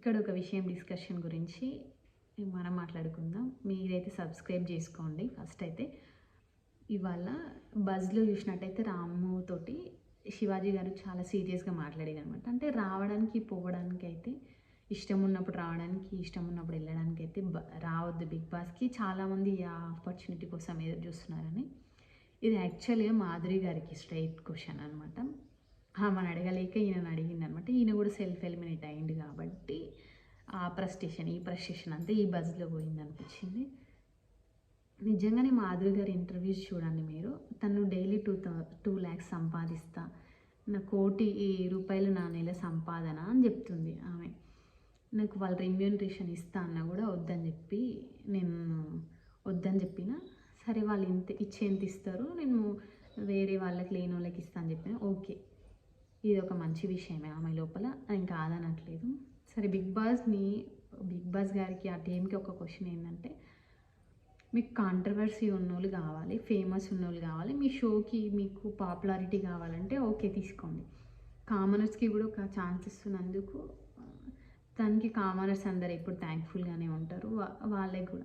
ఇక్కడ ఒక విషయం డిస్కషన్ గురించి మనం మాట్లాడుకుందాం. మీరైతే సబ్స్క్రైబ్ చేసుకోండి ఫస్ట్ అయితే. ఇవాళ బజ్లో చూసినట్టయితే రాము తోటి శివాజీ గారు చాలా సీరియస్గా మాట్లాడేది అనమాట అంటే రావడానికి పోవడానికి అయితే ఇష్టం ఉన్నప్పుడు రావడానికి ఇష్టం ఉన్నప్పుడు వెళ్ళడానికి అయితే బ- రావద్దు బిగ్ బాస్కి. చాలామంది ఆ ఆపర్చునిటీ కోసం ఎదురు చూస్తున్నారని. ఇది యాక్చువల్గా మాధురి గారికి స్ట్రైట్ క్వశ్చన్ అనమాట ఆమెను అడగలేక ఈయనను అడిగింది అనమాట ఈయన కూడా సెల్ఫ్ ఎలిమినేట్ అయింది కాబట్టి ఆ ప్రస్టేషన్ ఈ ప్రస్టేషన్ అంతా ఈ బజ్లో పోయింది అనిపించింది నిజంగానే మాధురి గారి ఇంటర్వ్యూస్ చూడండి మీరు. తను daily two thou two lakhs సంపాదిస్తా. నా కోటి రూపాయలు నా నెల సంపాదన అని చెప్తుంది ఆమె. నాకు వాళ్ళు రెమ్యూనరేషన్ ఇస్తా అన్నా కూడా వద్దని చెప్పి నేను వద్దని చెప్పిన సరే వాళ్ళు ఇంత ఇచ్చేంత ఇస్తారు నేను వేరే వాళ్ళకి లేని వాళ్ళకి ఇస్తా అని చెప్పిన ఓకే. ఇది ఒక మంచి విషయమే ఆమె లోపల. నేను కాదనట్లేదు. సరే బిగ్ బాస్ని బిగ్ బాస్ గారికి ఆ టీంకి ఒక క్వశ్చన్ ఏంటంటే మీకు కాంట్రవర్సీ ఉన్నోళ్ళు కావాలి ఫేమస్ ఉన్నోళ్ళు కావాలి మీ షోకి మీకు పాపులారిటీ కావాలంటే ఓకే తీసుకోండి. కామనర్స్కి కూడా ఒక ఛాన్స్ ఇస్తున్నందుకు దానికి కామనర్స్ అందరు ఎప్పుడు థ్యాంక్ఫుల్గానే ఉంటారు వా- వాళ్ళకి కూడా.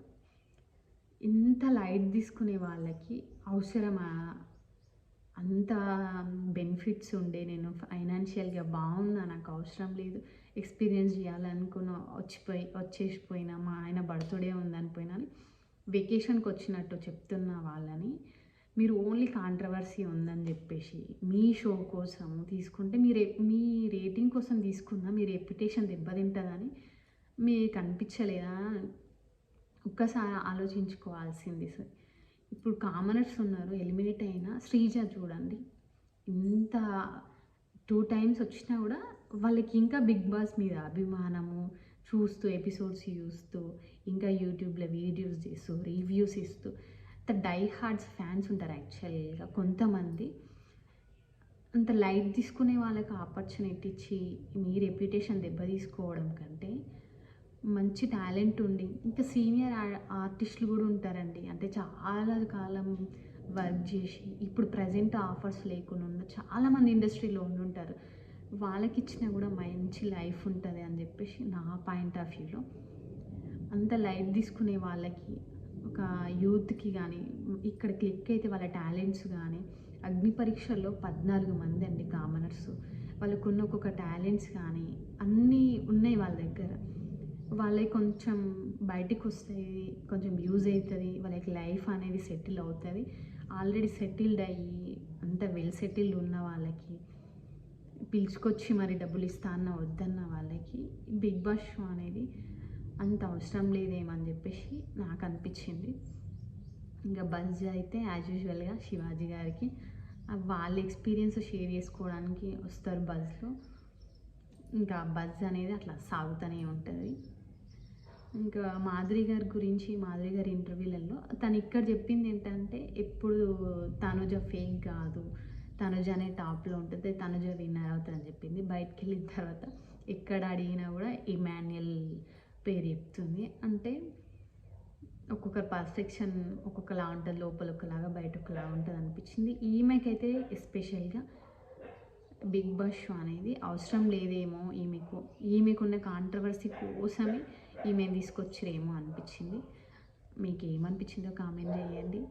ఇంత లైట్ తీసుకునే వాళ్ళకి అవసరమా? అంత బెనిఫిట్స్ ఉండే నేను ఫైనాన్షియల్గా బాగున్నా నాకు అవసరం లేదు. ఎక్స్పీరియన్స్ చేయాలనుకున్న వచ్చిపోయి వచ్చేసిపోయినా మా ఆయన బర్త్డే ఉందనిపోయినా వెకేషన్కి వచ్చినట్టు చెప్తున్న వాళ్ళని మీరు ఓన్లీ కాంట్రవర్సీ ఉందని చెప్పేసి మీ షో కోసం తీసుకుంటే మీరు మీ రేటింగ్ కోసం తీసుకున్నా మీ రెప్యుటేషన్ దెబ్బతింటుందని మీకు అనిపించలేదా? ఒక్కసారి ఆలోచించుకోవాల్సింది సార్. ఇప్పుడు కామనర్స్ ఉన్నారు ఎలిమినేట్ అయిన శ్రీజ చూడండి. ఇంత టూ టైమ్స్ వచ్చినా కూడా వాళ్ళకి ఇంకా బిగ్ బాస్ మీద అభిమానము చూస్తూ ఎపిసోడ్స్ చూస్తూ ఇంకా యూట్యూబ్లో వీడియోస్ చేస్తూ రివ్యూస్ ఇస్తూ అంత డై హార్డ్స్ ఫ్యాన్స్ ఉంటారు యాక్చువల్గా కొంతమంది. అంత లైట్ తీసుకునే వాళ్ళకి ఆపర్చునిటీ ఇచ్చి మీ రెప్యుటేషన్ దెబ్బ తీసుకోవడం కంటే మంచి టాలెంట్ ఉండి ఇంకా సీనియర్ ఆర్టిస్టులు కూడా ఉంటారండి. అంటే చాలా కాలం వర్క్ చేసి ఇప్పుడు ప్రజెంట్ ఆఫర్స్ లేకుండా ఉన్న చాలామంది ఇండస్ట్రీలో ఉండుంటారు వాళ్ళకి ఇచ్చినా కూడా మంచి లైఫ్ ఉంటుంది అని చెప్పేసి నా పాయింట్ ఆఫ్ వ్యూలో. అంత లైఫ్ తీసుకునే వాళ్ళకి ఒక యూత్కి కానీ ఇక్కడ క్లిక్ అయితే వాళ్ళ టాలెంట్స్ కానీ అగ్ని పరీక్షల్లో పద్నాలుగు మంది అండి కామనర్స్. వాళ్ళకున్న ఒక్కొక్క టాలెంట్స్ కానీ అన్నీ ఉన్నాయి వాళ్ళ దగ్గర. వాళ్ళకి కొంచెం బయటికి వస్తాయి కొంచెం యూజ్ అవుతుంది వాళ్ళకి లైఫ్ అనేది సెటిల్ అవుతుంది. ఆల్రెడీ సెటిల్డ్ అయ్యి అంత వెల్ సెటిల్డ్ ఉన్న వాళ్ళకి పిలుచుకొచ్చి మరి డబ్బులు ఇస్తా అన్న వద్దన్న వాళ్ళకి బిగ్ బాస్ షో అనేది అంత అవసరం లేదేమని చెప్పేసి నాకు అనిపించింది. ఇంకా బజ్ అయితే యాజ్ యూజువల్గా శివాజీ గారికి వాళ్ళ ఎక్స్పీరియన్స్ షేర్ చేసుకోవడానికి వస్తారు బజ్లో. ఇంకా బజ్ అనేది అట్లా సాగుతూనే ఉంటుంది. ఇంకా మాధురి గారి గురించి మాధురి గారి ఇంటర్వ్యూలలో తను ఇక్కడ చెప్పింది ఏంటంటే ఎప్పుడు తనుజ ఫేక్ కాదు తనుజ అనే టాప్లో ఉంటుంది తనుజ విన్నర్ అవుతుంది అని చెప్పింది. బయటకు వెళ్ళిన తర్వాత ఎక్కడ అడిగినా కూడా ఇమాన్యుయల్ పేరు చెప్తుంది. అంటే ఒక్కొక్క పర్ఫెక్షన్ ఒక్కొక్కలా ఉంటుంది లోపల ఒకలాగా బయట ఒకలాగా ఉంటుంది అనిపించింది. ఈమెకైతే ఎస్పెషల్గా బిగ్ బాస్ షో అనేది అవసరం లేదేమో ఈమెకు. ఈమెకున్న కాంట్రవర్సీ కోసమే ఈమె తీసుకొచ్చిరేమో అనిపించింది. మీకు ఏమనిపించిందో కామెంట్ చేయండి.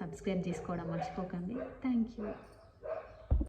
సబ్స్క్రైబ్ చేసుకోవడం మర్చిపోకండి. Thank you